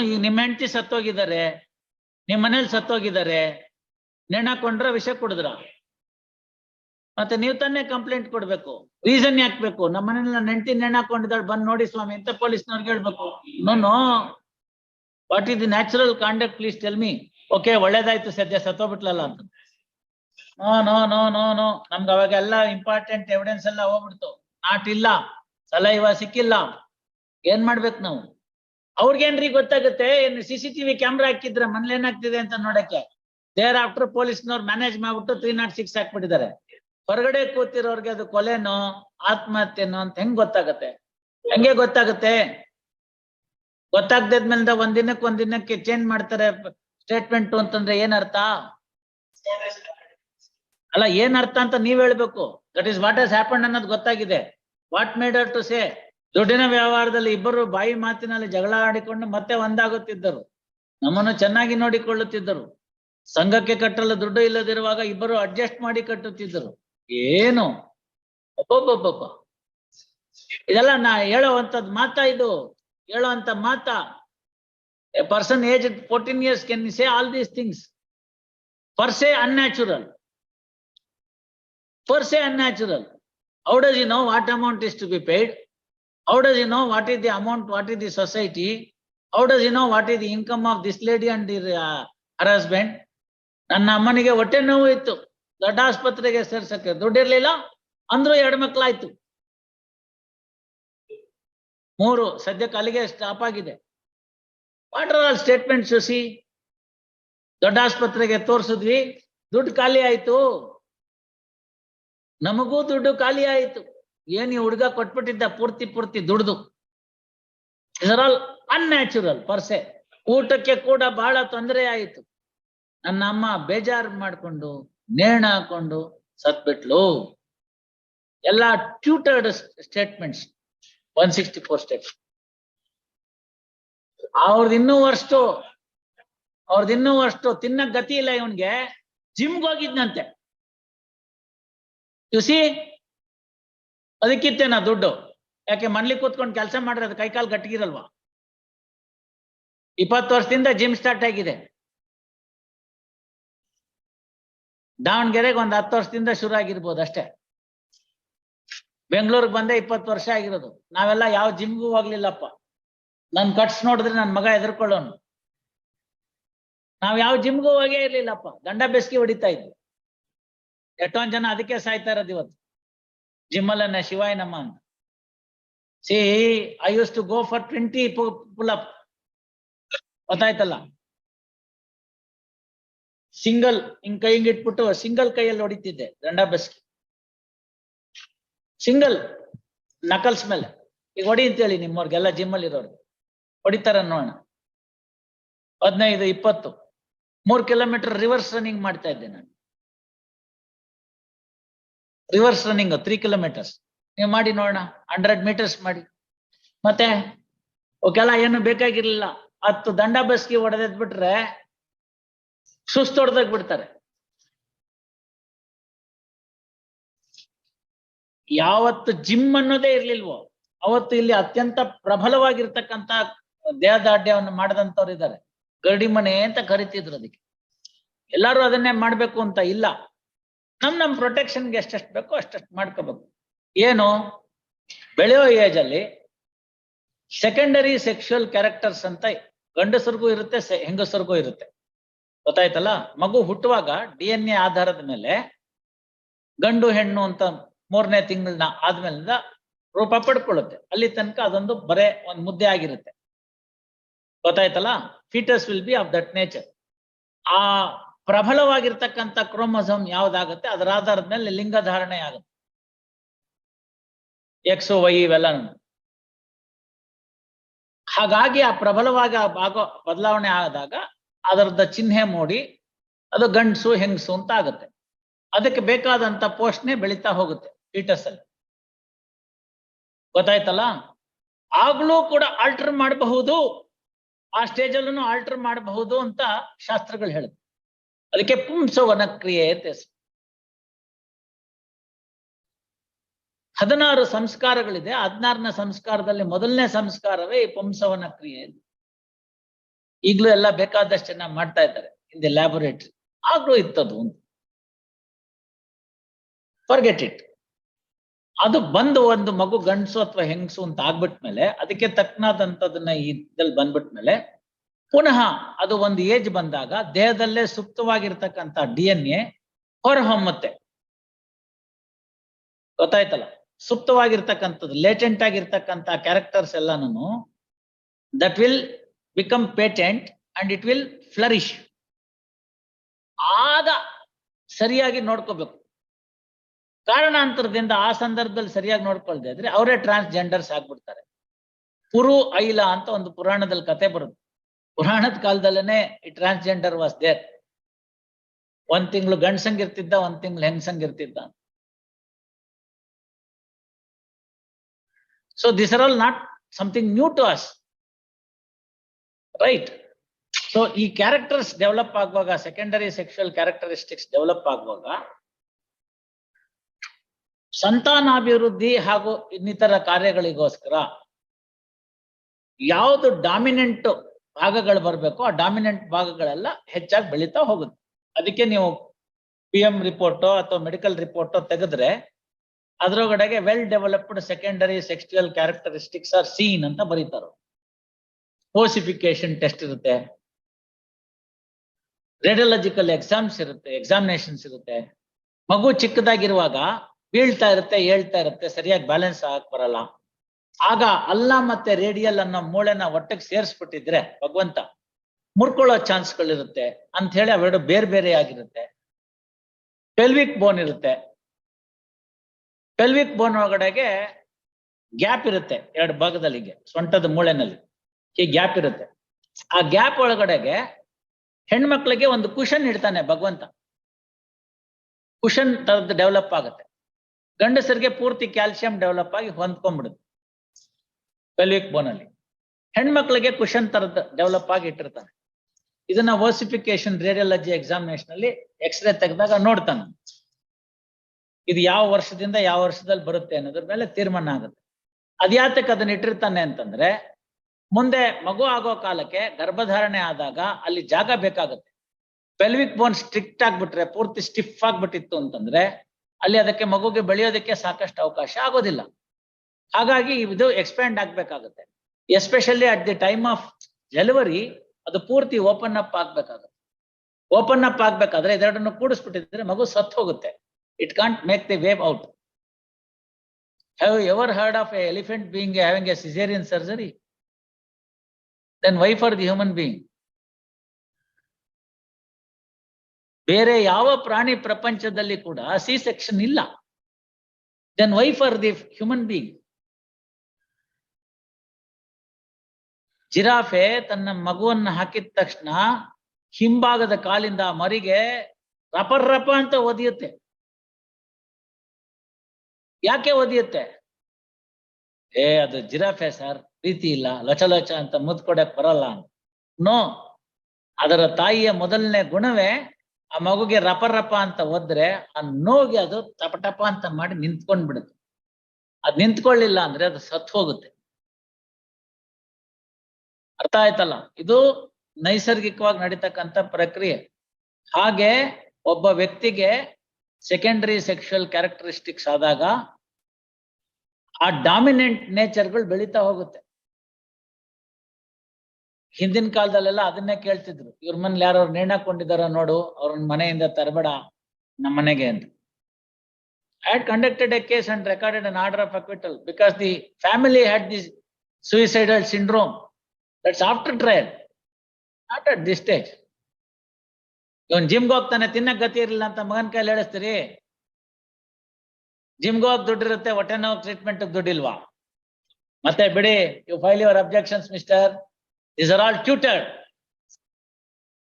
ಈಗ ನಿಮ್ಮ ಹೆಂಡತಿ ಸತ್ತೋಗಿದ್ದಾರೆ ನಿಮ್ ಮನೇಲಿ ಸತ್ತೋಗಿದ್ದಾರೆ ನೆಣಕೊಂಡ್ರ ವಿಷ ಕುಡಿದ್ರ. ಮತ್ತೆ ನೀವು ತಾನೇ ಕಂಪ್ಲೇಂಟ್ ಕೊಡ್ಬೇಕು ರೀಸನ್ ಹಾಕ್ಬೇಕು ನಮ್ಮ ಮನೇಲಿ ನನ್ನ ಹೆಂಡತಿ ನೆಣಕೊಂಡಿದ್ದಾಳೆ ಬಂದ್ ನೋಡಿ ಸ್ವಾಮಿ ಅಂತ ಪೊಲೀಸ್ನವ್ರಿಗೆ ಹೇಳ್ಬೇಕು. No no what is the natural conduct please tell me okay ಒಳ್ಳೇದಾಯ್ತು ಸದ್ಯ, ಸತ್ತೋಗ್ಬಿಟ್ಲಲ್ಲ ಅಂತ. No no no no no ನಮ್ಗೆ ಅವಾಗೆಲ್ಲ ಇಂಪಾರ್ಟೆಂಟ್ ಎವಿಡೆನ್ಸ್ ಎಲ್ಲ ಹೋಗ್ಬಿಡ್ತು. ನಾಟ್ ಇಲ್ಲ. ಸಲಹೆ ಸಿಕ್ಕಿಲ್ಲ. ಏನ್ ಮಾಡ್ಬೇಕು ನಾವು? ಅವ್ರಿಗೇನ್ರಿ ಗೊತ್ತಾಗುತ್ತೆ? ಏನು ಸಿ ಸಿ ಟಿವಿ ಕ್ಯಾಮ್ರಾ ಹಾಕಿದ್ರೆ ಮನೇಲಿ ಏನಾಗ್ತಿದೆ ಅಂತ ನೋಡಕ್ಕೆ? ದೇರ್ ಆಫ್ಟರ್ ಪೊಲೀಸ್ನವ್ರು ಮ್ಯಾನೇಜ್ ಮಾಡ್ಬಿಟ್ಟು ತ್ರೀ ನಾಟ್ ಸಿಕ್ಸ್ ಹಾಕ್ಬಿಟ್ಟಿದ್ದಾರೆ. ಹೊರಗಡೆ ಕೂತಿರೋರ್ಗೆ ಅದು ಕೊಲೆನೋ, ಆತ್ಮಹತ್ಯೆನೋ ಅಂತ ಹೆಂಗ್ ಗೊತ್ತಾಗತ್ತೆ? ಹೆಂಗೆ ಗೊತ್ತಾಗುತ್ತೆ? ಗೊತ್ತಾಗ್ದಿದ್ಮೇಲೆ ಒಂದಿನಕ್ಕೆ ಒಂದಿನಕ್ಕೆ ಒಂದ್ ದಿನಕ್ಕೆ ಚೇಂಜ್ ಮಾಡ್ತಾರೆ ಸ್ಟೇಟ್ಮೆಂಟ್ ಅಂತಂದ್ರೆ ಏನ್ ಅರ್ಥ? ಅಲ್ಲ, ಏನ್ ಅರ್ಥ ಅಂತ ನೀವ್ ಹೇಳ್ಬೇಕು. ದಟ್ ಇಸ್ ವಾಟ್ ಹ್ಯಾಪನ್ ಅನ್ನೋದು ಗೊತ್ತಾಗಿದೆ. ವಾಟ್ ಮೇಡ್ ಟು ಸೇ ದುಡ್ಡಿನ ವ್ಯವಹಾರದಲ್ಲಿ ಇಬ್ಬರು ಬಾಯಿ ಮಾತಿನಲ್ಲಿ ಜಗಳ ಆಡಿಕೊಂಡು ಮತ್ತೆ ಒಂದಾಗುತ್ತಿದ್ದರು. ನಮ್ಮನ್ನು ಚೆನ್ನಾಗಿ ನೋಡಿಕೊಳ್ಳುತ್ತಿದ್ದರು. ಸಂಘಕ್ಕೆ ಕಟ್ಟಲು ದುಡ್ಡು ಇಲ್ಲದಿರುವಾಗ ಇಬ್ಬರು ಅಡ್ಜಸ್ಟ್ ಮಾಡಿ ಕಟ್ಟುತ್ತಿದ್ದರು. ಏನು? ಒಬ್ಬೊಬ್ಬೊಬ್ಬ ಇದೆಲ್ಲ ನಾ ಹೇಳುವಂತದ್ ಮಾತ ಇದು. ಹೇಳುವಂತ ಮಾತಾ. A person age fourteen years can say all these things per se unnatural per se unnatural would you know what amount is to be paid? How does he know what is the amount, what is the society? How does he know what is the income of this lady and the, uh, her husband? ನನ್ನ ಅಮ್ಮನಿಗೆ ಹೊಟ್ಟೆ ನೋವು ಇತ್ತು. ದೊಡ್ಡ ಆಸ್ಪತ್ರೆಗೆ ಸೇರ್ಸಕ್ಕೆ. ದುಡ್ಡಿರ್ಲಿಲ್ಲ. ಅಂದ್ರೂ ಎರಡು ಮಕ್ಕಳಾಯ್ತು ಮೂರು ಸದ್ಯಕ್ಕೆ ಅಲ್ಲಿಗೆ ಸ್ಟಾಪ್ ಆಗಿದೆ. ವಾಟ್ ಆಲ್ ಸ್ಟೇಟ್ಮೆಂಟ್ ಸುಸಿ ದೊಡ್ಡ ಆಸ್ಪತ್ರೆಗೆ ತೋರ್ಸಿದ್ವಿ. ದುಡ್ಡು ಖಾಲಿ ಆಯ್ತು. ನಮಗೂ ದುಡ್ಡು ಖಾಲಿ ಆಯಿತು. ಏನ್ ಈ ಹುಡುಗ ಕೊಟ್ಬಿಟ್ಟಿದ್ದ? ಪೂರ್ತಿ ಪೂರ್ತಿ ದುಡ್ದು. ಆಲ್ ಅನ್ಯಾಚುರಲ್ ಪರ್ಸೆ ಊಟಕ್ಕೆ ಕೂಡ ಬಹಳ ತೊಂದರೆ ಆಯಿತು. ನನ್ನ ಅಮ್ಮ ಬೇಜಾರ್ ಮಾಡ್ಕೊಂಡು, ನೇಣ ಹಾಕೊಂಡು ಸತ್ಬಿಟ್ಲು. ಎಲ್ಲ tutored statements one sixty four state ಅವ್ರದ್ದು ಇನ್ನೂ ಅಷ್ಟು ಅವ್ರದ್ದು ಇನ್ನೂ ಅಷ್ಟು ತಿನ್ನಕ್ ಗತಿ ಇಲ್ಲ ಇವನ್ಗೆ. ಜಿಮ್ಗೆ ಹೋಗಿದ್ನಂತೆ. ಸಿ ಅದಕ್ಕಿತ್ತೇನ ದುಡ್ಡು? ಯಾಕೆ ಮನ್ಲಿ ಕೂತ್ಕೊಂಡು ಕೆಲಸ ಮಾಡ್ರೆ ಅದು ಕೈಕಾಲು ಗಟ್ಟಿಗಿರಲ್ವಾ? ಇಪ್ಪತ್ತು ವರ್ಷದಿಂದ ಜಿಮ್ ಸ್ಟಾರ್ಟ್ ಆಗಿದೆ. ದಾವಣಗೆರೆಗೆ ಒಂದ್ ಹತ್ತು ವರ್ಷದಿಂದ ಶುರು ಆಗಿರ್ಬೋದು ಅಷ್ಟೇ. ಬೆಂಗಳೂರಿಗೆ ಬಂದೆ ಇಪ್ಪತ್ತು ವರ್ಷ ಆಗಿರೋದು. ನಾವೆಲ್ಲ ಯಾವ ಜಿಮ್ಗೂ ಹೋಗ್ಲಿಲ್ಲಪ್ಪ. ನನ್ ಕಟ್ಸ್ ನೋಡಿದ್ರೆ ನನ್ನ ಮಗ ಎದುರ್ಕೊಳ್ಳೋನು ನಾವ್ ಯಾವ ಜಿಮ್ಗೂ ಹೋಗೇ ಇರ್ಲಿಲ್ಲಪ್ಪ. ಗಂಡ ಬೆಸ್ಕಿ ಹೊಡಿತಾ ಇದ್ವಿ. ಎಷ್ಟೊಂದ್ ಜನ ಅದಕ್ಕೆ ಸಾಯ್ತಾ ಇರೋದು ಇವತ್ತು. ನಮ್ಮ ಅಂತ see I used to go for twenty pull up ಗೊತ್ತಾಯ್ತಲ್ಲ ಸಿಂಗಲ್ ಹಿಂಗ್ ಕೈ ಹಿಂಗ್ ಇಟ್ಬಿಟ್ಟು ಸಿಂಗಲ್ ಕೈಯಲ್ಲಿ ಹೊಡಿತಿದ್ದೆ ದಂಡ ಬಸ್ಕಿ ಸಿಂಗಲ್ ನಕಲ್ಸ್ ಮೇಲೆ ಈಗ ಹೊಡಿ ಅಂತ ಹೇಳಿ ನಿಮ್ಮವ್ರಿಗೆಲ್ಲ ಜಿಮ್ಮಲ್ಲಿ ಇರೋರು ಹೊಡಿತಾರ ನೋಡೋಣ ಹದಿನೈದು ಇಪ್ಪತ್ತು ಮೂರ್ ಕಿಲೋಮೀಟರ್ ರಿವರ್ಸ್ ರನ್ನಿಂಗ್ ಮಾಡ್ತಾ ಇದ್ದೆ ನಾನು ರಿವರ್ಸ್ ರನ್ನಿಂಗ್ ತ್ರೀ ಕಿಲೋಮೀಟರ್ಸ್ ನೀವು ಮಾಡಿ ನೋಡೋಣ ಹಂಡ್ರೆಡ್ ಮೀಟರ್ಸ್ ಮಾಡಿ. ಮತ್ತೆ, ಓಕೆಲ್ಲ, ಏನು ಬೇಕಾಗಿರ್ಲಿಲ್ಲ. ಹತ್ತು ದಂಡ ಬಸ್ಗೆ ಹೊಡೆದ್ ಬಿಟ್ರೆ ಸುಸ್ತು ಹೊಡೆದಾಗ ಬಿಡ್ತಾರೆ. ಯಾವತ್ತು ಜಿಮ್ ಅನ್ನೋದೇ ಇರ್ಲಿಲ್ವೋ, ಅವತ್ತು ಇಲ್ಲಿ ಅತ್ಯಂತ ಪ್ರಬಲವಾಗಿರ್ತಕ್ಕಂತ ದೇಹದಾಢ್ಯವನ್ನು ಮಾಡದಂತವ್ರು ಇದ್ದಾರೆ ಗರಡಿ ಮನೆ ಅಂತ ಕರಿತಿದ್ರು ಅದಕ್ಕೆ. ಎಲ್ಲಾರು ಅದನ್ನೇ ಮಾಡ್ಬೇಕು ಅಂತ ಇಲ್ಲ. ನಮ್ ನಮ್ ಪ್ರೊಟೆಕ್ಷನ್ಗೆ ಎಷ್ಟೆಷ್ಟು ಬೇಕೋ ಅಷ್ಟೆಷ್ಟು ಮಾಡ್ಕೋಬೇಕು. ಏನು? ಬೆಳೆಯೋ ಏಜ್ ಅಲ್ಲಿ ಸೆಕೆಂಡರಿ ಸೆಕ್ಷುವಲ್ ಕ್ಯಾರೆಕ್ಟರ್ಸ್ ಅಂತ ಗಂಡಸರಿಗೂ ಇರುತ್ತೆ ಹೆಂಗಸರಿಗೂ ಇರುತ್ತೆ. ಗೊತ್ತಾಯ್ತಲ್ಲ? ಮಗು ಹುಟ್ಟುವಾಗ ಡಿ ಎನ್ ಎ ಆಧಾರದ ಮೇಲೆ ಗಂಡು ಹೆಣ್ಣು ಅಂತ ಮೂರನೇ ತಿಂಗಳನ್ನ ಆದ್ಮೇಲಿಂದ ರೂಪ ಪಡ್ಕೊಳ್ಳುತ್ತೆ. ಅಲ್ಲಿ ತನಕ ಅದೊಂದು ಬರೇ ಒಂದ್ ಮುದ್ದೆ ಆಗಿರುತ್ತೆ. ಗೊತ್ತಾಯ್ತಲ್ಲ? Foetus will be of that nature ಆ ಪ್ರಬಲವಾಗಿರ್ತಕ್ಕಂಥ ಕ್ರೋಮೋಸೋಮ್ ಯಾವ್ದಾಗುತ್ತೆ? ಅದರ ಆಧಾರದ ಮೇಲೆ ಲಿಂಗ ಧಾರಣೆ ಆಗುತ್ತೆ. ಎಕ್ಸು ವೈ ಇವೆಲ್ಲ ಹಾಗಾಗಿ ಆ ಪ್ರಬಲವಾಗಿ ಆ ಆಗೋ ಬದಲಾವಣೆ ಆದಾಗ ಅದರದ ಚಿಹ್ನೆ ಮೂಡಿ ಅದು ಗಂಡಸು, ಹೆಂಗಸು ಅಂತ ಆಗುತ್ತೆ. ಅದಕ್ಕೆ ಬೇಕಾದಂತ ಪೋಷಣೆ ಬೆಳೀತಾ ಹೋಗುತ್ತೆ ಫೀಟಸ್ ಅಲ್ಲಿ. ಗೊತ್ತಾಯ್ತಲ್ಲ? ಆಗ್ಲೂ ಕೂಡ ಆಲ್ಟರ್ ಮಾಡಬಹುದು. ಆ ಸ್ಟೇಜ್ ಅಲ್ಲೂ ಆಲ್ಟರ್ ಮಾಡಬಹುದು ಅಂತ ಶಾಸ್ತ್ರಗಳು ಹೇಳುತ್ತೆ. ಅದಕ್ಕೆ ಪುಂಸವನ ಕ್ರಿಯೆ ಅಂತ ಹೆಸರು. ಹದಿನಾರು ಸಂಸ್ಕಾರಗಳಿದೆ. ಹದಿನಾರನೇ ಸಂಸ್ಕಾರದಲ್ಲಿ ಮೊದಲನೇ ಸಂಸ್ಕಾರವೇ ಈ ಪುಂಸವನ ಕ್ರಿಯೆ ಈಗಲೂ ಎಲ್ಲ ಬೇಕಾದಷ್ಟು ಜನ ಮಾಡ್ತಾ ಇದ್ದಾರೆ ಇನ್ ದಿ ಲ್ಯಾಬೊರೇಟರಿ ಆಗ್ಲೂ ಇತ್ತದು ಅಂತ ಫರ್ಗೆಟ್ ಇಟ್ ಅದು ಬಂದು ಒಂದು ಮಗು ಗಂಡಸು ಅಥವಾ ಹೆಂಗಸು ಅಂತ ಆಗ್ಬಿಟ್ಮೇಲೆ, ಅದಕ್ಕೆ ತಕ್ಕನಾದಂತದನ್ನ ಇದ್ರಲ್ಲಿ ಬಂದ್ಬಿಟ್ಮೇಲೆ ಪುನಃ ಅದು ಒಂದು ಏಜ್ ಬಂದಾಗ ದೇಹದಲ್ಲೇ ಸುಪ್ತವಾಗಿರ್ತಕ್ಕಂಥ ಡಿ ಎನ್ ಎ ಹೊರಹೊಮ್ಮತ್ತೆ. ಗೊತ್ತಾಯ್ತಲ್ಲ? ಸುಪ್ತವಾಗಿರ್ತಕ್ಕಂಥದ್ದು ಲೇಟೆಂಟ್ ಆಗಿರ್ತಕ್ಕಂಥ ಕ್ಯಾರೆಕ್ಟರ್ಸ್ ಎಲ್ಲಾನು that will become patent and it will flourish ಆಗ ಸರಿಯಾಗಿ ನೋಡ್ಕೋಬೇಕು. ಕಾರಣಾಂತರದಿಂದ ಆ ಸಂದರ್ಭದಲ್ಲಿ ಸರಿಯಾಗಿ ನೋಡ್ಕೊಳ್ದೆ ಇದ್ರೆ ಅವರೇ ಟ್ರಾನ್ಸ್ಜೆಂಡರ್ಸ್ ಆಗ್ಬಿಡ್ತಾರೆ. ಪುರು ಐಲ ಅಂತ ಒಂದು ಪುರಾಣದಲ್ಲಿ ಕತೆ ಬರುತ್ತೆ. ಪುರಾಣದ ಕಾಲದಲ್ಲೇನೆ ಈ ಟ್ರಾನ್ಸ್ಜೆಂಡರ್ ವಾಸ್ ದೇರ್ ಒಂದ್ ತಿಂಗಳು ಗಂಡ್ಸಂಗಿರ್ತಿದ್ದ ಒಂದ್ ತಿಂಗಳು ಹೆಂಗಸಂಗಿರ್ತಿದ್ದ so this are all not something new to us right so ಈ ಕ್ಯಾರೆಕ್ಟರ್ಸ್ ಡೆವಲಪ್ ಆಗುವಾಗ ಸೆಕೆಂಡರಿ ಸೆಕ್ಷುವಲ್ ಕ್ಯಾರೆಕ್ಟರಿಸ್ಟಿಕ್ಸ್ ಡೆವಲಪ್ ಆಗುವಾಗ, ಸಂತಾನಾಭಿವೃದ್ಧಿ ಹಾಗೂ ಇನ್ನಿತರ ಕಾರ್ಯಗಳಿಗೋಸ್ಕರ ಯಾವುದು ಡಾಮಿನೆಂಟ್ ಭಾಗಗಳು ಬರಬೇಕು, ಆ ಡಾಮಿನೆಂಟ್ ಭಾಗಗಳೆಲ್ಲ ಹೆಚ್ಚಾಗಿ ಬೆಳೀತಾ ಹೋಗುತ್ತೆ. ಅದಕ್ಕೆ ನೀವು ಪಿ ಎಂ ರಿಪೋರ್ಟೋ ಅಥವಾ ಮೆಡಿಕಲ್ ರಿಪೋರ್ಟೋ ತೆಗೆದ್ರೆ ಅದರೊಳಗಡೆಗೆ well developed secondary sexual characteristics are seen ಅಂತ ಬರೀತಾರ. ಓಸಿಫಿಕೇಶನ್ ಟೆಸ್ಟ್ ಇರುತ್ತೆ. ರೇಡಿಯೋಲಜಿಕಲ್ ಎಕ್ಸಾಮ್ಸ್ ಇರುತ್ತೆ ಎಕ್ಸಾಮಿನೇಷನ್ಸ್ ಇರುತ್ತೆ. ಮಗು ಚಿಕ್ಕದಾಗಿರುವಾಗ ಬೀಳ್ತಾ ಇರುತ್ತೆ ಹೇಳ್ತಾ ಇರುತ್ತೆ, ಸರಿಯಾಗಿ ಬ್ಯಾಲೆನ್ಸ್ ಆಗಕ್ ಬರಲ್ಲ. ಆಗ ಅಲ್ಲ ಮತ್ತೆ ರೇಡಿಯಲ್ ಅನ್ನೋ ಮೂಳೆನ ಒಟ್ಟಿಗೆ ಸೇರಿಸ್ಬಿಟ್ಟಿದ್ರೆ ಭಗವಂತ ಮುರ್ಕೊಳ್ಳೋ ಚಾನ್ಸ್ಗಳಿರುತ್ತೆ ಅಂತ ಹೇಳಿ ಅವೆರಡು ಬೇರೆ ಬೇರೆ ಆಗಿರುತ್ತೆ. ಪೆಲ್ವಿಕ್ ಬೋನ್ ಇರುತ್ತೆ. ಪೆಲ್ವಿಕ್ ಬೋನ್ ಒಳಗಡೆಗೆ ಗ್ಯಾಪ್ ಇರುತ್ತೆ ಎರಡು ಭಾಗದಲ್ಲಿ ಹೀಗೆ ಸೊಂಟದ ಮೂಳೆನಲ್ಲಿ ಈ ಗ್ಯಾಪ್ ಇರುತ್ತೆ. ಆ ಗ್ಯಾಪ್ ಒಳಗಡೆಗೆ ಹೆಣ್ಮಕ್ಳಿಗೆ ಒಂದು ಕುಶನ್ ಇಡ್ತಾನೆ ಭಗವಂತ. ಕುಶನ್ ತರದ್ದು ಡೆವಲಪ್ ಆಗುತ್ತೆ. ಗಂಡಸರಿಗೆ ಪೂರ್ತಿ ಕ್ಯಾಲ್ಸಿಯಂ ಡೆವಲಪ್ ಆಗಿ ಹೊಂದ್ಕೊಂಡ್ಬಿಡುತ್ತೆ. ಪೆಲ್ವಿಕ್ ಬೋನ್ ಅಲ್ಲಿ ಹೆಣ್ಮಕ್ಳಿಗೆ ತರದ್ ಡೆವಲಪ್ ಆಗಿ ಇಟ್ಟಿರ್ತಾನೆ ಇದನ್ನ ವರ್ಸಿಫಿಕೇಶನ್ ರೇಡಿಯಾಲಜಿ ಎಕ್ಸಾಮಿನೇಷನ್ ಅಲ್ಲಿ ಎಕ್ಸ್ರೇ ತೆಗೆದಾಗ ನೋಡ್ತಾನೆ. ಇದು ಯಾವ ವರ್ಷದಿಂದ ಯಾವ ವರ್ಷದಲ್ಲಿ ಬರುತ್ತೆ ಅನ್ನೋದ್ರ ಮೇಲೆ ತೀರ್ಮಾನ ಆಗುತ್ತೆ. ಅದ್ಯಾತಕ್ಕೆ ಅದನ್ನ ಇಟ್ಟಿರ್ತಾನೆ ಅಂತಂದ್ರೆ, ಮುಂದೆ ಮಗು ಆಗೋ ಕಾಲಕ್ಕೆ ಗರ್ಭಧಾರಣೆ ಆದಾಗ ಅಲ್ಲಿ ಜಾಗ ಬೇಕಾಗುತ್ತೆ. ಪೆಲ್ವಿಕ್ ಬೋನ್ ಸ್ಟ್ರಿಕ್ಟ್ ಆಗ್ಬಿಟ್ರೆ, ಪೂರ್ತಿ ಸ್ಟಿಫ್ ಆಗ್ಬಿಟ್ಟಿತ್ತು ಅಂತಂದ್ರೆ, ಅಲ್ಲಿ ಅದಕ್ಕೆ ಮಗುಗೆ ಬೆಳೆಯೋದಕ್ಕೆ ಸಾಕಷ್ಟು ಅವಕಾಶ ಆಗೋದಿಲ್ಲ. ಹಾಗಾಗಿ ಇದು expand ಆಗ್ಬೇಕಾಗುತ್ತೆ. Especially at the time of delivery ಅದು ಪೂರ್ತಿ ಓಪನ್ ಅಪ್ ಆಗ್ಬೇಕಾಗುತ್ತೆ. ಓಪನ್ ಅಪ್ ಆಗ್ಬೇಕಾದ್ರೆ ಇದೆರಡನ್ನು ಕೂಡಿಸ್ಬಿಟ್ಟಿದ್ರೆ ಮಗು ಸತ್ತು ಹೋಗುತ್ತೆ. It can't make the wave out have ever heard of a elephant being having a caesarean surgery then why for the human being ಬೇರೆ ಯಾವ ಪ್ರಾಣಿ ಪ್ರಪಂಚದಲ್ಲಿ ಕೂಡ ಸಿ ಸೆಕ್ಷನ್ ಇಲ್ಲ. Then why for the human being giraffe ತನ್ನ ಮಗುವನ್ನ ಹಾಕಿದ ತಕ್ಷಣ ಹಿಂಭಾಗದ ಕಾಲಿಂದ ಮರಿಗೆ ರಪರ್ರಪ ರಪ ಅಂತ ಒದಿಯುತ್ತೆ. ಯಾಕೆ ಒದಿಯುತ್ತೆ? ಏ, ಅದು ಜಿರಾಫೆ ಸರ್, ಪ್ರೀತಿ ಇಲ್ಲ ಲಚ ಲಚ ಅಂತ ಮುದ್ಕೊಡಕ್ ಬರಲ್ಲ ಅಂತ. ನೋ, ಅದರ ತಾಯಿಯ ಮೊದಲನೇ ಗುಣವೇ ಆ ಮಗುಗೆ ರಪ ರಪ ಅಂತ ಒದ್ರೆ ಆ ನೋವಿಗೆ ಅದು ಟಪ ಟಪ ಅಂತ ಮಾಡಿ ನಿಂತ್ಕೊಂಡ್ ಬಿಡುತ್ತೆ ಅದ್ ನಿಂತ್ಕೊಳ್ಳಿಲ್ಲ ಅಂದ್ರೆ ಅದು ಸತ್ ಹೋಗುತ್ತೆ. ಅರ್ಥ ಆಯ್ತಲ್ಲ? ಇದು ನೈಸರ್ಗಿಕವಾಗಿ ನಡೀತಕ್ಕಂಥ ಪ್ರಕ್ರಿಯೆ. ಹಾಗೆ ಒಬ್ಬ ವ್ಯಕ್ತಿಗೆ ಸೆಕೆಂಡರಿ ಸೆಕ್ಷುವಲ್ ಕ್ಯಾರೆಕ್ಟರಿಸ್ಟಿಕ್ಸ್ ಆದಾಗ ಆ ಡಾಮಿನೆಂಟ್ ನೇಚರ್ಗಳು ಬೆಳೀತಾ ಹೋಗುತ್ತೆ. ಹಿಂದಿನ ಕಾಲದಲ್ಲೆಲ್ಲ ಅದನ್ನೇ ಕೇಳ್ತಿದ್ರು. ಇವ್ರ ಮನೇಲಿ ಯಾರು ನೇಣಾಕೊಂಡಿದಾರ ನೋಡು, ಅವ್ರನ್ನ ಮನೆಯಿಂದ ತರಬೇಡ, ನಮ್ಮ ಮನೆಗೆ ಅಂತ. I conducted a case and recorded an order of acquittal acquittal the family had had this suicidal syndrome. After after trial, at this stage. ಇವನ್ ಜಿಮ್ಗೆ ಹೋಗ್ತಾನೆ ತಿನ್ನಕ್ ಗತಿ ಇರಲಿಲ್ಲ ಅಂತ ಮಗನ್ ಕೈಲಿ ಹೇಳಿಸ್ತೀರಿ ಜಿಮ್ಗೆ ಹೋಗ್ ದುಡ್ಡಿರುತ್ತೆ ಹೊಟ್ಟೆ ನೋವು ಟ್ರೀಟ್ಮೆಂಟ್ ದುಡ್ಡಿಲ್ವಾ ಮತ್ತೆ ಬಿಡಿ you file your objections mister this are all tutored